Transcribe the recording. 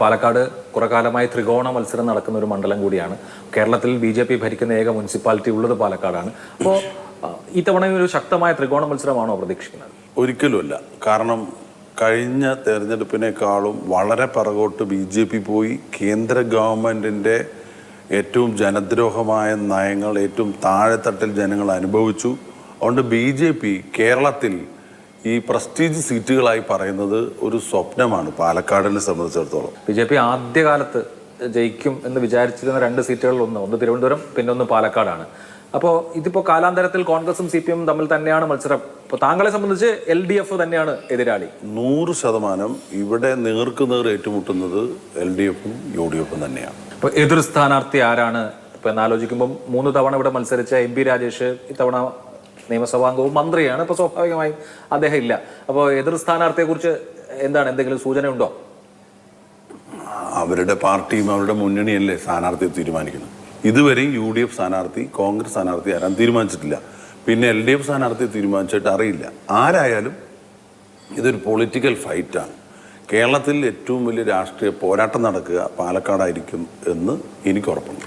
പാലക്കാട് കുറെ കാലമായി ത്രികോണ മത്സരം നടക്കുന്ന ഒരു മണ്ഡലം കൂടിയാണ്. കേരളത്തിൽ ബി ജെ പി ഭരിക്കുന്ന ഏക മുനിസിപ്പാലിറ്റി ഉള്ളത് പാലക്കാടാണ്. അപ്പോൾ ഇത്തവണ ഒരു ശക്തമായ ത്രികോണ മത്സരമാണോ പ്രതീക്ഷിക്കുന്നത്? ഒരിക്കലുമല്ല. കാരണം കഴിഞ്ഞ തെരഞ്ഞെടുപ്പിനേക്കാളും വളരെ പിറകോട്ട് ബി ജെ പി പോയി കേന്ദ്ര ഗവൺമെന്റിന്റെ ഏറ്റവും ജനദ്രോഹമായ നയങ്ങൾ ഏറ്റവും താഴെത്തട്ടിൽ ജനങ്ങൾ അനുഭവിച്ചു. അതുകൊണ്ട് ബി ജെ പി കേരളത്തിൽ ഈ പ്രസ്റ്റീജ് സീറ്റുകളായി പറയുന്നത് ഒരു സ്വപ്നമാണ് പാലക്കാടിനെ സംബന്ധിച്ചിടത്തോളം. ബി ജെ പി ആദ്യകാലത്ത് ജയിക്കും എന്ന് വിചാരിച്ചിരുന്ന രണ്ട് സീറ്റുകളിൽ ഒന്ന് ഒന്ന് തിരുവനന്തപുരം പിന്നെ ഒന്ന് പാലക്കാടാണ്. അപ്പോൾ ഇതിപ്പോൾ കാലാന്തരത്തിൽ കോൺഗ്രസും സി പി എമ്മും തമ്മിൽ തന്നെയാണ് മത്സരം. ഇപ്പോൾ താങ്കളെ സംബന്ധിച്ച് എൽ ഡി എഫ് തന്നെയാണ് എതിരാളി. നൂറ് ശതമാനം ഇവിടെ നേർക്ക് നേർ ഏറ്റുമുട്ടുന്നത് എൽ ഡി എഫും യു ഡി എഫും തന്നെയാണ്. അപ്പോൾ എതിർ സ്ഥാനാർത്ഥി ആരാണ്? ഇപ്പോൾ എന്നാലോചിക്കുമ്പോൾ മൂന്ന് തവണ ഇവിടെ മത്സരിച്ച എം പി രാജേഷ് ഇത്തവണ നിയമസഭാംഗവും മന്ത്രിയാണ്. അപ്പോൾ സ്വാഭാവികമായും അദ്ദേഹം ഇല്ല. അപ്പോൾ എതിർ സ്ഥാനാർത്ഥിയെ കുറിച്ച് എന്താണ് എന്തെങ്കിലും സൂചന ഉണ്ടോ അവരുടെ പാർട്ടിയും അവരുടെ മുന്നണിയല്ലേ സ്ഥാനാർത്ഥിയെ തീരുമാനിക്കുന്നത്? ഇതുവരെയും യു ഡി എഫ് സ്ഥാനാർത്ഥി കോൺഗ്രസ് സ്ഥാനാർത്ഥി ആരാൻ തീരുമാനിച്ചിട്ടില്ല. പിന്നെ എൽ ഡി എഫ് സ്ഥാനാർത്ഥിയെ തീരുമാനിച്ചിട്ട് അറിയില്ല. ആരായാലും ഇതൊരു പൊളിറ്റിക്കൽ ഫൈറ്റാണ് കേരളത്തിൽ ഏറ്റവും വലിയ രാഷ്ട്രീയ പോരാട്ടം നടക്കുക പാലക്കാടായിരിക്കും എന്ന് എനിക്ക് ഉറപ്പുണ്ട്.